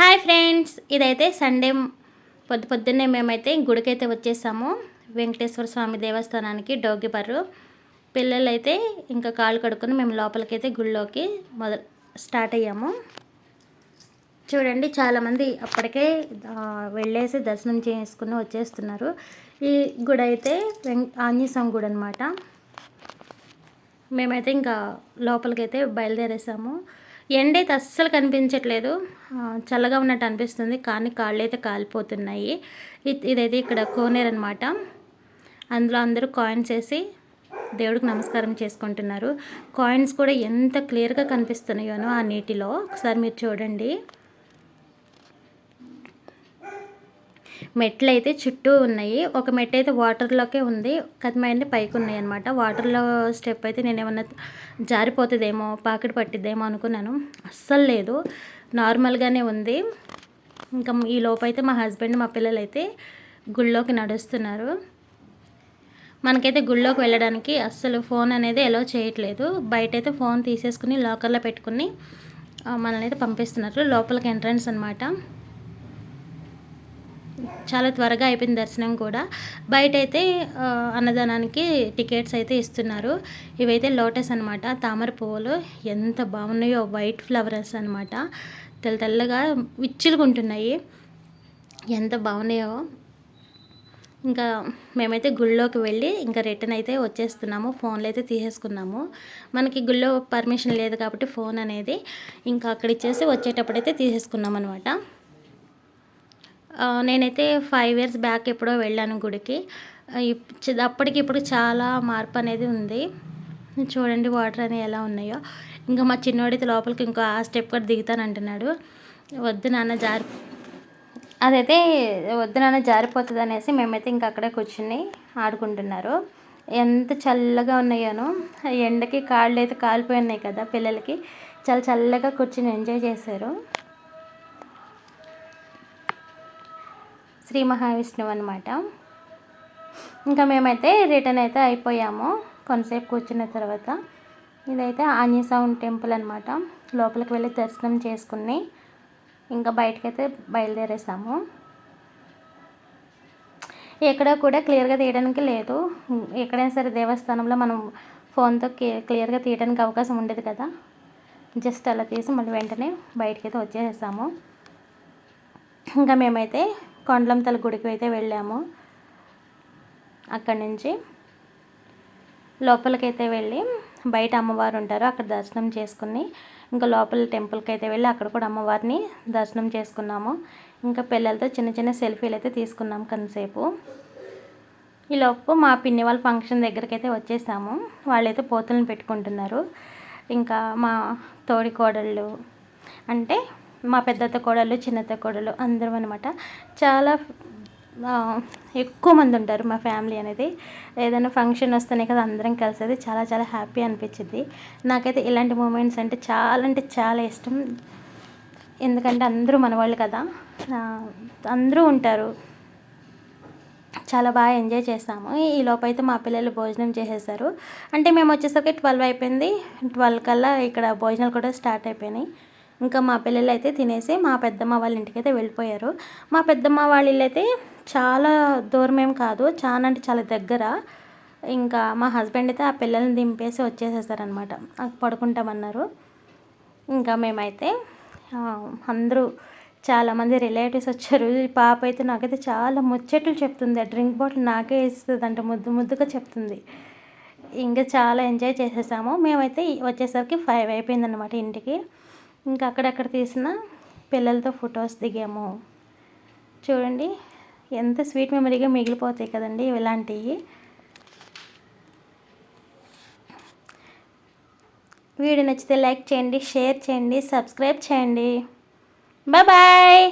Hi friends ఇదైతే Sunday పొద్దు పొద్దున్నే మేమైతే గుడికైతే వచ్చేసాము. వెంకటేశ్వర స్వామి దేవస్థానానికి డోగిపర్రు. పిల్లలైతే ఇంకా కాళ్ళు కడుక్కొని మేము లోపలికైతే గుళ్ళోకి మొదలు స్టార్ట్ అయ్యాము. చూడండి చాలామంది అప్పటికే వెళ్ళేసి దర్శనం చేసుకుని వచ్చేస్తున్నారు. ఈ గుడి అయితే వెం ఆంజనేయస్వామి గుడి అనమాట మేమైతే ఇంకా లోపలికైతే బయలుదేరేసాము. ఎండ అయితే అస్సలు కనిపించట్లేదు. చల్లగా ఉన్నట్టు అనిపిస్తుంది. కానీ కాళ్ళు అయితే కాలిపోతున్నాయి. ఇదైతే ఇక్కడ కోనేరు అనమాట అందులో అందరూ కాయిన్స్ వేసి దేవుడికి నమస్కారం చేసుకుంటున్నారు. కాయిన్స్ కూడా ఎంత క్లియర్గా కనిపిస్తున్నాయోనో ఆ నీటిలో. ఒకసారి మీరు చూడండి. మెట్లు అయితే చుట్టూ ఉన్నాయి. ఒక మెట్ అయితే వాటర్లోకే ఉంది. కదిమైంది పైకి ఉన్నాయి అనమాట వాటర్లో స్టెప్ అయితే నేను ఏమన్నా జారిపోతుందేమో పాకెట్ పట్టిద్దేమో అనుకున్నాను. అస్సలు లేదు. నార్మల్గానే ఉంది. ఇంకా ఈ లోపైతే అయితే మా హస్బెండ్ మా పిల్లలు అయితే గుళ్ళోకి నడుస్తున్నారు. మనకైతే గుళ్ళోకి వెళ్ళడానికి అస్సలు ఫోన్ అనేది ఎలో చేయట్లేదు. బయట అయితే ఫోన్ తీసేసుకుని లాకర్లో పెట్టుకుని మనల్ని అయితే పంపిస్తున్నారు. లోపలికి ఎంట్రన్స్ అనమాట చాలా త్వరగా అయిపోయింది దర్శనం కూడా. బయట అయితే అన్నదానానికి టికెట్స్ అయితే ఇస్తున్నారు. ఇవైతే లోటస్ అనమాట తామర పువ్వులు. ఎంత బాగున్నాయో వైట్ ఫ్లవర్స్ అనమాట తెల్ల తెల్లగా విచ్చులుకుంటున్నాయి ఎంత బాగున్నాయో. ఇంకా మేమైతే గుళ్ళోకి వెళ్ళి ఇంకా రిటర్న్ అయితే వచ్చేస్తున్నాము. ఫోన్లు అయితే తీసేసుకున్నాము. మనకి గుళ్ళో పర్మిషన్ లేదు కాబట్టి ఫోన్ అనేది ఇంకా అక్కడ ఇచ్చేసి వచ్చేటప్పుడైతే తీసేసుకున్నాం అనమాట నేనైతే ఫైవ్ ఇయర్స్ బ్యాక్ ఎప్పుడో వెళ్ళాను గుడికి. ఇప్- చి- అప్పటికి ఇప్పుడు చాలా మార్పు అనేది ఉంది. చూడండి వాటర్ అనేవి ఎలా ఉన్నాయో. ఇంకా మా చిన్నోడితే లోపలికి ఇంకో ఆ స్టెప్ కూడా దిగుతాను అంటున్నాడు. వద్దు నాన్న జారి అదైతే వద్దు నాన్న జారిపోతుంది అనేసి మేమైతే ఇంకా అక్కడే కూర్చుని ఆడుకుంటున్నారు. ఎంత చల్లగా ఉన్నాయోను. ఎండకి కాళ్ళు అయితే కాలిపోయి ఉన్నాయి కదా పిల్లలకి. చాలా చల్లగా కూర్చుని ఎంజాయ్ చేశారు. శ్రీ మహావిష్ణువు అనమాట ఇంకా మేమైతే రిటర్న్ అయితే అయిపోయాము. కొంతసేపు కూర్చున్న తర్వాత ఇదైతే ఆంజనేయ టెంపుల్ అనమాట లోపలికి వెళ్ళి దర్శనం చేసుకుని ఇంకా బయటకైతే బయలుదేరేసాము. ఎక్కడ కూడా క్లియర్గా తీయడానికి లేదు. ఎక్కడైనా సరే దేవస్థానంలో మనం ఫోన్తో క్లియర్గా తీయడానికి అవకాశం ఉండేది కదా. జస్ట్ అలా తీసి మళ్ళీ వెంటనే బయటకైతే వచ్చేసేసాము. ఇంకా మేమైతే కొండలంతల గుడికి అయితే వెళ్ళాము. అక్కడి నుంచి లోపలికైతే వెళ్ళి బయట అమ్మవారు ఉంటారు అక్కడ దర్శనం చేసుకుని ఇంకా లోపల టెంపుల్కి అయితే వెళ్ళి అక్కడ కూడా అమ్మవారిని దర్శనం చేసుకున్నాము. ఇంకా పిల్లలతో చిన్న చిన్న సెల్ఫీలు అయితే తీసుకున్నాం కొంతసేపు. ఈ లోపు మా పిన్ని వాళ్ళ ఫంక్షన్ దగ్గరికి అయితే వచ్చేసాము. వాళ్ళైతే పోతులను పెట్టుకుంటున్నారు. ఇంకా మా తోడి కోడళ్ళు అంటే మా పెద్దత్త కోడళ్ళు చిన్నత్త కోడళ్ళు అందరం అనమాట చాలా ఎక్కువ మంది ఉంటారు మా ఫ్యామిలీ అనేది. ఏదైనా ఫంక్షన్ వస్తేనే కదా అందరం కలిసేది. చాలా చాలా హ్యాపీ అనిపించింది. నాకైతే ఇలాంటి మూమెంట్స్ అంటే చాలా అంటే చాలా ఇష్టం. ఎందుకంటే అందరూ మనవాళ్ళు కదా. అందరూ ఉంటారు. చాలా బాగా ఎంజాయ్ చేసాము ఈ లోపైతే అయితే మా పిల్లలు భోజనం చేసేసారు. అంటే మేము వచ్చేసరికి ట్వెల్వ్ అయిపోయింది. ట్వెల్వ్ కల్లా ఇక్కడ భోజనాలు కూడా స్టార్ట్ అయిపోయినాయి. ఇంకా మా పిల్లలు అయితే తినేసి మా పెద్దమ్మ వాళ్ళ ఇంటికి అయితే వెళ్ళిపోయారు. మా పెద్దమ్మ వాళ్ళ ఇల్లు అయితే చాలా దూరం ఏం కాదు చాలా అంటే చాలా దగ్గర. ఇంకా మా హస్బెండ్ అయితే ఆ పిల్లల్ని దింపేసి వచ్చేసేసారనమాట పడుకుంటామన్నారు. ఇంకా మేమైతే అందరూ చాలామంది రిలేటివ్స్ వచ్చారు. ఈ పాప అయితే నాకైతే చాలా ముచ్చట్లు చెప్తుంది. ఆ డ్రింక్ బాటిల్ నాకే ఇస్తుంది అంటే ముద్దు ముద్దుగా చెప్తుంది. ఇంకా చాలా ఎంజాయ్ చేసేసాము. మేమైతే వచ్చేసరికి ఫైవ్ అయిపోయిందనమాట ఇంటికి. ఇంకా అక్కడక్కడ తీసిన పిల్లలతో ఫొటోస్ దిగాము. చూడండి ఎంత స్వీట్ మెమరీగా మిగిలిపోతాయి కదండి ఇలాంటివి వీడియో నచ్చితే లైక్ చేయండి షేర్ చేయండి సబ్స్క్రైబ్ చేయండి. Bye bye!